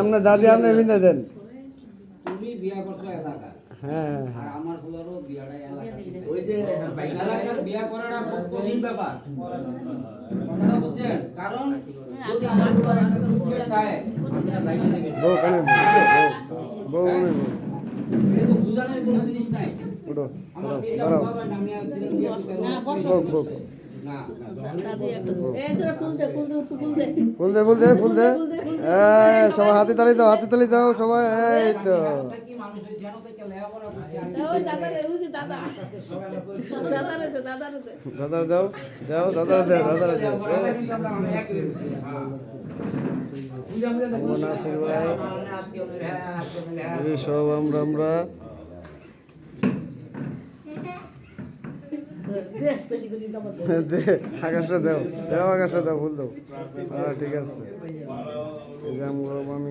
আমরা দাদি আপনি বিন্দা দেন। তুমি বিয়া করছ এলাকা। হ্যাঁ। আর আমার ফুলারও বিয়াটা এলাকা ওই যে এলাকার বিয়া করাটা খুব কঠিন ব্যাপার। বুঝছেন? কারণ বউ কানে বউ বউ বউ। ফুল দে ফুল দে ফুল দে সবাই হাতে তালি দাও হাতে তালি দাও সবাই এই তো। দাদা দাও দাও দাদা দাও দাদা দাও আমরা আমরা আমরা এক হয়ে গেছি হ্যাঁ পূজা মুজা দেখো নাসির ভাই আজকে ওদের হ্যাঁ আজকে ওদের হ্যাঁ এই সব আমরা আমরা দে, বেশি করে দাও দে। দে আকাশটা দাও। দাও আকাশটা দাও ফুল দাও। হ্যাঁ ঠিক আছে। এই যে আমি আমি।